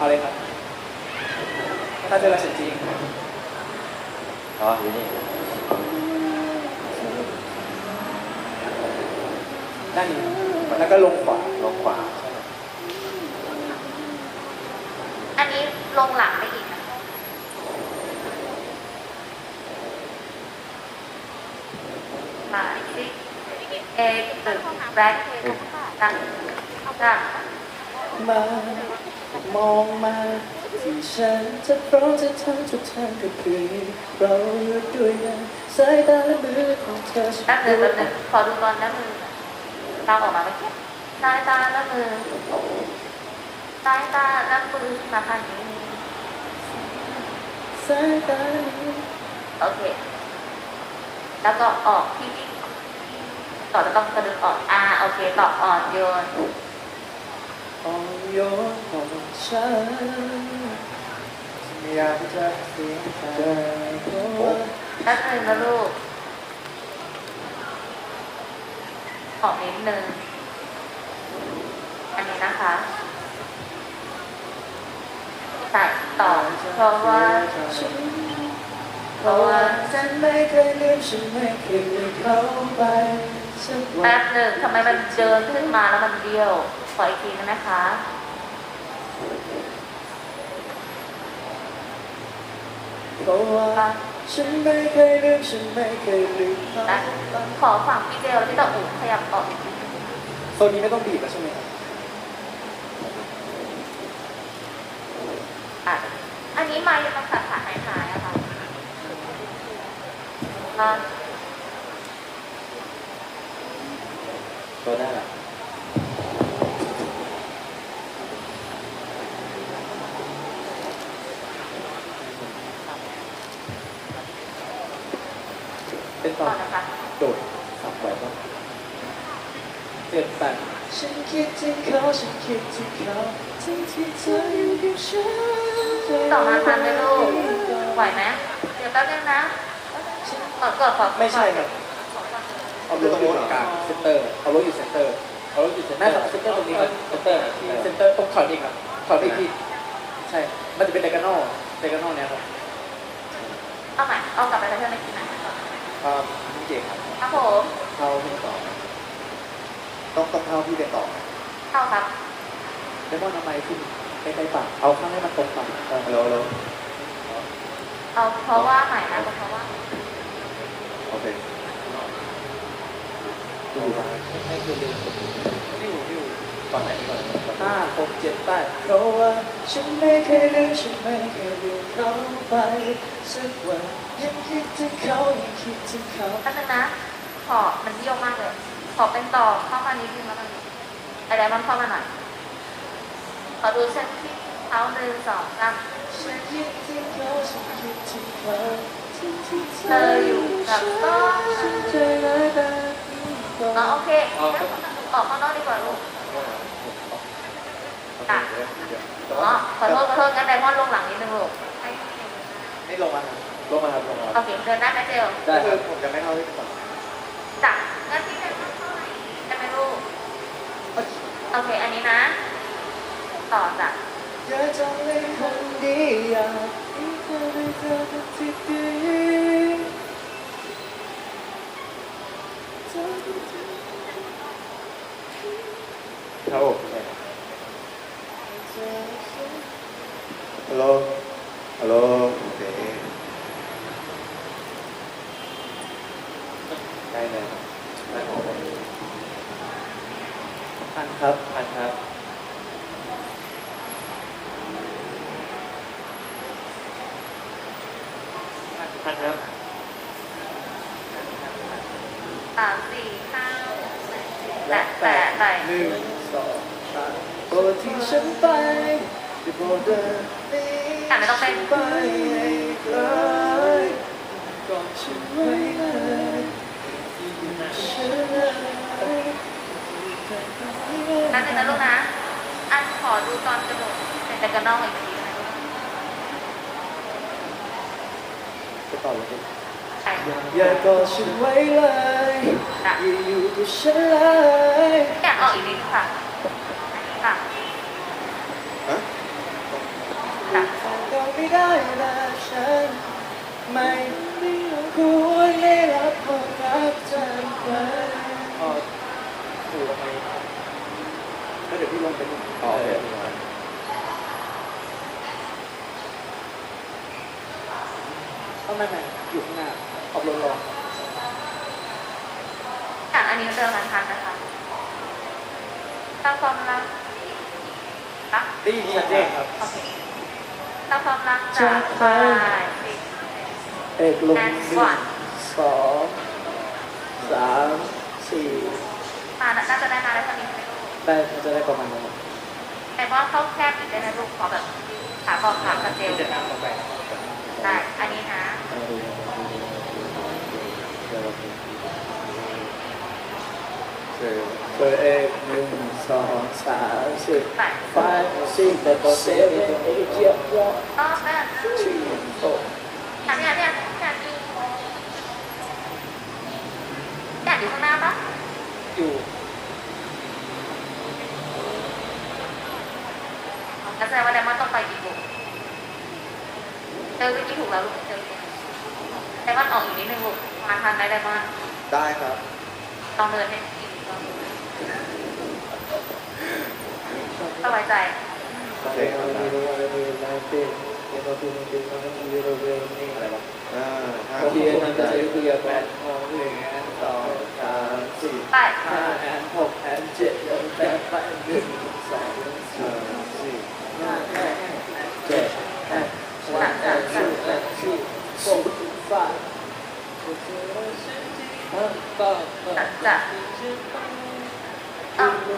เอาเลยครับ ถ้าเจอเราเสร็จจริงอ๋ออยู่นี่ด้านนี้แล้วก็ลงขวาลงขวา อันนี้ลงหลังได้อีกนะมาซิเอตึกแบล็คดังดังมา มองมาที่ฉันจะพร้อมจะทำทุกทางก็คือเราอยู่ด้วยกันสายตาและมือของเธอแป๊บหนึงแป๊บหนึงขอดูตอนน้ำมือเราออกมาเมื่อกี้สายตาและมือสายตาและมือมาพันนี้สายตาและมือโอเค แล้วก็ออกที่ที่ต่อจะต้องกระดึงออกอ่าโอเคต่ออ่อนโยน อ่อนโยนของฉันอยากจะเสียใจเพราะว่าแป๊บนึงนะลูกออนิดนึง อันนี้นะคะใส่ต่อเพราะว่าเพราะว่าฉันไม่เคยลืมฉันไม่เคยลืมเขาไปแป๊บหนึ่งทำไมมันเดินขึ้นมาแล้วมันเบี้ยว ออีกทีนึงนะคะเพราะว่าฉันไม่เคยลืมฉันไม่เคยลืมเขานะขอฝั่งพี่เจลที่ตะอุ่นขยับออกอีกทีโซนนี้ไม่ต้องบีบแล้วใช่ไหมครับอะอันนี้มาอยู่ตรงสาขาหายหายๆอะค่ะอะตัวห เป็นตก่ออนนนะคะโดดสับไหวปะเจ็ดแปดฉันคิดถึงเขาฉันคิดถึงเขาทั้งที่เธออยู่กับฉันต่อมาทันไหมลูกไหวไหมเดี๋ยวแป๊บนึงนะก่อนก่อนขอไม่ใช่ครับขอก่อนเอารถอยู่ตรงกลางเซนเตอร์เอารถอยู่เซนเตอร์เอารถอยู่เซนเตอร์เซนเตอร์ตรงนี้ครับเซนเตอร์ที่เซนเตอร์ตรงถอยนี่ครับถอยไปอีกทีใช่ มันจะเป็นไดกานอลไดกานอลเนี้ยครับเอาใหม่เอากลับไปแล้วเพื่อนไม่กินนะ อ่าพี่เจครับครับผมเข้าพี่ต่อ ต้องต้องเข้าพี่ไปต่อเข้าครับเลมอนทำไมขึ้นใกล้ๆปากเอาข้างให้มันตรงปากฮัลโหลฮัลโหลเอาเพราะว่าใหม่นะเพราะว่าโอเคดูปให้คือลื มวิววิวก่อนไหนก่อนห้าหกเจ็ดแปดเพราะว่าฉันไม่เคยลืมฉันไม่เคยลืมเขาไปสักวันยังคิดถึงเขายังคิดถึงเขาแป๊บนึงนะขอมันเยี่ยวมากเลย ขอเป็นต่อเข้ามานิดนึงแล้วกันไอ้ไดมอนด์เข้ามาหน่อยขอดูเส้นที่เท้าหนึ่งสองสามฉันคิดถึงเขาฉันคิดถึงเขาที่ที่เธออยู่กับต้นฉันใจร้ายแบบนี้ก็อ๋อโอเคงั้นออกข้างนอกดีกว่าลูก อะ อ๋อขอโทษขอโทษงั้นไดมอนด์ลงหลังนิดนึงลูกให้นี่ลงมาครับลงมาครับลงมาโอเคเดินได้ไหมเจลได้ก็คคืรัอบผมจะไม่เท่าที่ก่อนจับงั้นพี่ไดมอนด์เข้าไหนได้ไหมลูกโอเค อันนี้นะ ต่อจากอย่าจำเลยคนดีอยากมีเธอในเธอที่ดีครับผม ฮัลโหล ฮัลโหลโอเคใกล้เลยได้ผมอันครับพันครับพันครับสามสี่ห้าหกเจ็ดแปดแปดไปหนึ่งสองสาม โปรดที่ฉันไปจะโปรดเดินหนีอ่ไม่ต้องเต้น ไปให้ไกลก่อนฉันไว้เลยฉันเลยนั่นเป็นนะลูกนะ อันขอดูตอนกระโดดเป็นแต่กระนองอีกทีนะจะต่อเลย ใช่อย่ากอดฉันไว้เลยอย่าอยู่กับฉันเลย อยากออกอีกนิดค่ะ ค่ะฮะไม่ได้แต่ฉันไม่ควรได้รับความรักจากใครอ๋อถูกไหมก็เดี๋ยวพี่ลงเป็นอ๋อโอเคต้องนั่นไงอยู่ข้างหน้าออกลงรอจากอันนี้เดิมมันทันนะคะตามความรัก รักได้ยินชัดเจนครับ โอเคตามความรักจากไปสิเอกลงห And นึ่ง one สองสามสี่มาน่าจะได้มาได้เท่านี้ไหมลูกได้มันจะได้ประมาณนั้นแต่ว่าเข้าแคบอีกได้นะลูกขอแบบขาบอกขากระเจลจะนั่งลงไปได้ อันนี้นะ เจอเปิดเอกหนึ่งสองสามสี่ไป five six seven eight เจ็ดแปดอ๋อแม่ three four อันนี้อันนี้อันนี้แกอยู่ข้างหน้าปะอยู่แล้วแสดงว่าไดมอนด์ต้องไปกี่บุกเจอวิธีถูกแล้วลูกเจอวิธีไดมอนด์ออกอีกนิดนึงลูกมาทันไหมไดมอนด์ได้ครับลองเดินให้อีกรอบ สบายใจโอเคครับได้อะไรวะอ่าห้าโอเคนั่นจะใช้คือแปดหกหนึ่งสองสามสี่ไปห้าแอนหกแอนเจ็ดแอนแปดแปดหนึ่งสองอ่าสี่ห้าแอนเจ็ดแอนวันแอนทูแอนทรีโฟร์ไฟว์ก็ก็จัดจัด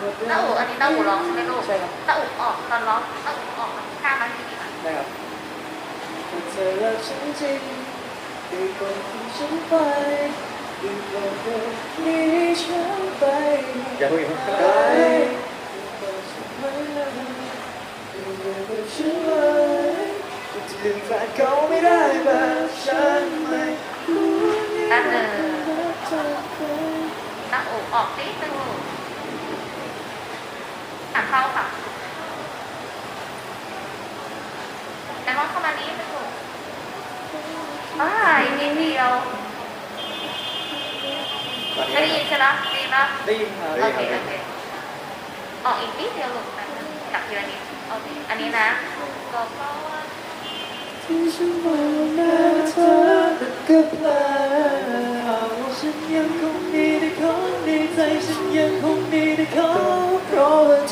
เอ้าหน้าอกอันนี้หน้าอกร้องใช่ไหมลูกใช่ครับหน้าอกออกตอนร้องหน้าอกออกข้างมันดีดีมันได้ครับเธอรักฉันจริงดีกว่าที่ฉันไปดีกว่าเธอหนีฉันไปอย่าเพิ่งอย่าเพิ่งได้จะลืมแฟนเขาไม่ได้แบบฉันไม่ควรแป๊บหนึงรักจากใครหน้าอกออกนิดนึงลูกอ่าน เข้าค่ะแต่ว่าเข้ามานิดนึงลูกอ้ายนิดเดียวตอนนี้ไม่ได้ยินใช่ไหมได้ยินปะได้ยินครับโอเคโอเคออกอีกนิดเดียวลูกแป๊บนึงจับทีละนิดโอเคอันนี้นะก็เพราะว่าที่ฉันมองหน้าเธอกับเพลงฉันยังคงมีแต่ของ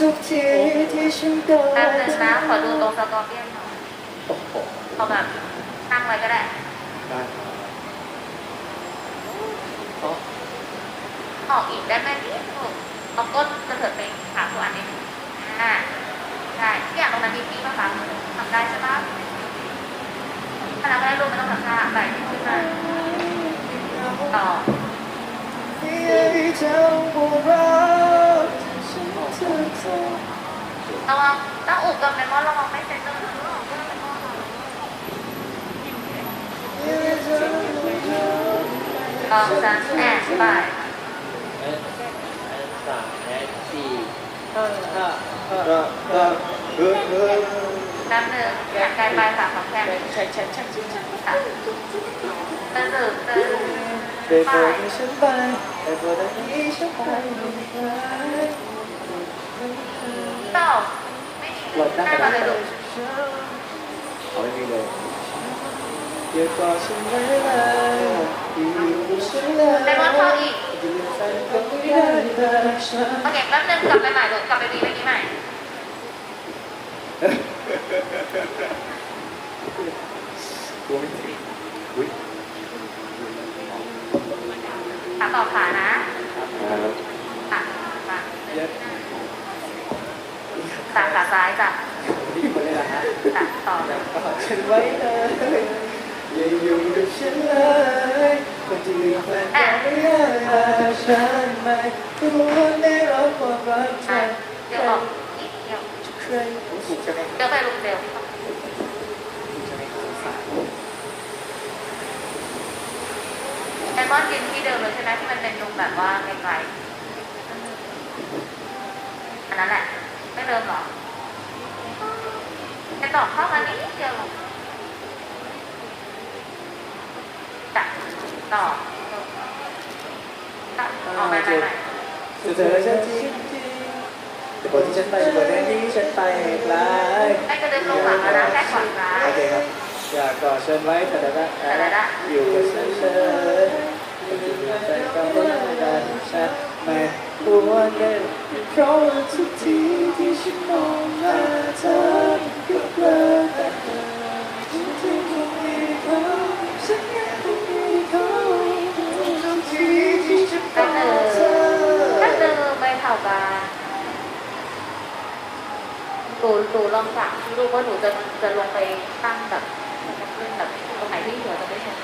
ทุกทีที่ฉันได้แป๊บนึงนะขอดูตรงสกอร์เปียนหน่อยเอาแบบตั้งไว้ก็ได้ได้ครับออกอีกได้ไหมนิดลูกเอาก้นกระเถิบไปขาตัวอันนี้อ่าใช่ที่อย่างตรงนั้นมีพี่ป่ะคะทำได้ใช่ปะถ้าทำไม่ได้ลูกไม่ต้องทำท่าไหลขึ้นมาต่อ ที่เจ้าบอกรักฉันเธอเธอ ระวังต้องอุกกับเมมอนระวังไม่เซ็นเตอร์นะลูกเพื่อนเมมอนที่เจ้าบอกรักลองจันแอนไปแอนสามแอนสี่ห้าห้าห้าก็ก็เฮ้ยเฮ้ยแป๊บหนึ่งอยากไกลไปค่ะของแค่ใช่ใช่ใช่ใช่ใช่ค่ะเติมดื่มเติมได้โปรดให้ฉันไปได้โปรดให้ฉันไป ไม่ได้ต่อไม่มีหน้ามาเลยลูกเขาไม่มีเลยอย่ากอดฉันไว้เลยอยู่กับฉันเลยเมมอนเข้าอีกอยู่แฟนก็ไม่ได้แบบฉันโอเคแป๊บนึงกลับไปใหม่ลูกกลับไปบีเมื่อกี้ใหม่ตัวไม่ถึงอุ้ยขาต่อขานะครับค่ะมา จากขาซ้ายจ้ะดีหมดเลยนะฮะจ้ะต่อเลยกอดฉันไว้เลยอย่าอยู่กับฉันเลยคนที่มีแฟนก็ไม่ได้แบบฉันไม่ควรได้รับความรักใช่จากเดี๋ยวออกอีกเดี๋ยวใครถูกใช่ไหมเดี๋ยวไปลูกเดี๋ยวถูกใช่ไหมครับสายไดมอนด์ยืนที่เดิมเลยใช่ไหมที่มันเป็นตรงแบบว่าไกลๆอันนั้นแหละ ไม่เริ่มหรอจะตอบเข้ามานิดเดียวจับต่อตัดออกไปไหนเจอฉันจริงจริงแต่บทที่ฉันไปบทแรกที่ฉันไปไกลไอ้จะเดินลงหลังนะแค่ขอนร้ายโอเคครับอยากกอดชิญไว้แต่ละละอยู่กับฉันเฉยไม่ถึงใจก็ไม่ได้ฉันไม่ ควรเดินเพราะว่าทุกทีที่ฉันมองหน้าเธอก็เลินแต่เธอฉันที่คงมีเขาฉันยังคงมีเขาทุกทีที่ฉันมก็องเดินเธอก็เดินไปเท่ากันหนูหนูลองจับดูว่าหนูจะจะลงไปตั้งแบบขึ้นแบบตรงไหนที่หัวจะไม่ชน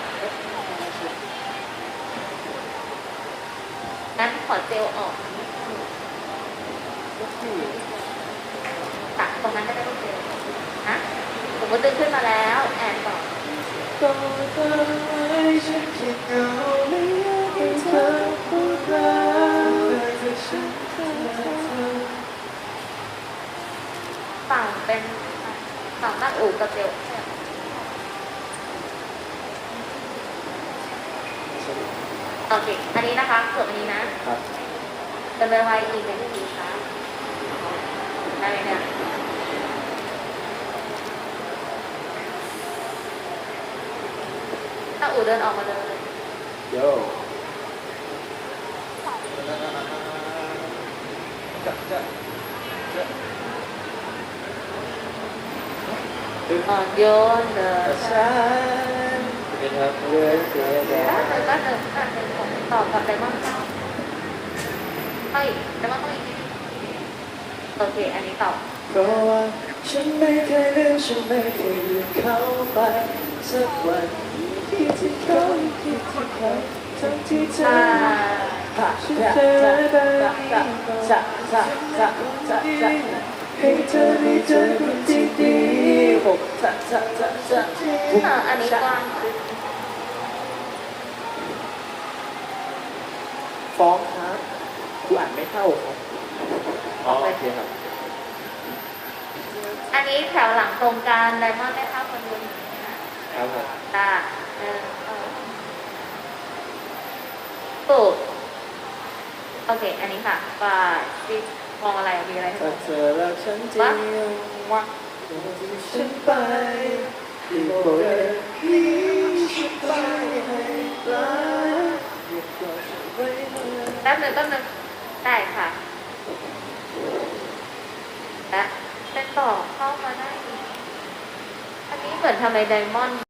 งั้นขอเจลออก ตักตรงนั้นได้ไหมลูกเจลนะผมก็ดึงขึ้นมาแล้วแอนก่อนก็ได้ฉันเพียงเงาไม่อยากให้เธอพูดรักแต่ฉันเธอฝั่งเป็นฝั่งตั้งอู่กับเจลโอเค อันนี้นะคะส่วนอันนี้นะครับดำเนินไว้อีกหนึ่งทีค่ะได้ไหมเนี่ย ตั้งอู่เดินออกมาเลยโยจะจะจะอ่อนโยนเดินฉันเป็นครับเรื่องเสียแดก็งเดินก็เดินก็เดินต่อกับไดมอนด์เข้าเฮ้ยไดมอนด์ต้องอีกทีโอเค อันนี้ต่อก็ว่าฉันไม่เคยลืมฉันไม่เคยลืมเขาไปสักวัน ที่ที่เขาที่ที่เขาทั้งที่เธออ่าฉันเจอแบบนี้จะจะจะจะจะให้เธอได้เจอคนที่ดีผมจะจะจะจะอ่าอันนี้กว้างขึ้นฟ้องครับกูอ่านไม่เข้าครับอ๋อโอเคครับ อันนี้แถวหลังตรงกลางไดมอนด์ได้เข้าคนดูครับผมตา ปุ๊บโอเค อันนี้ค่ะฝ่ายที่มองอะไรมีอะไรถ้าเธอรักฉันจริงวักฉันไปอีกโบเดนี้ฉันไปให้ไกลหยุดกอดฉันไว้เมื่อแป๊บหนึ่งแป๊บหนึ่งได้ค่ะและเป็นต่อเข้ามาได้ อันนี้เหมือนทำไมไดมอนด์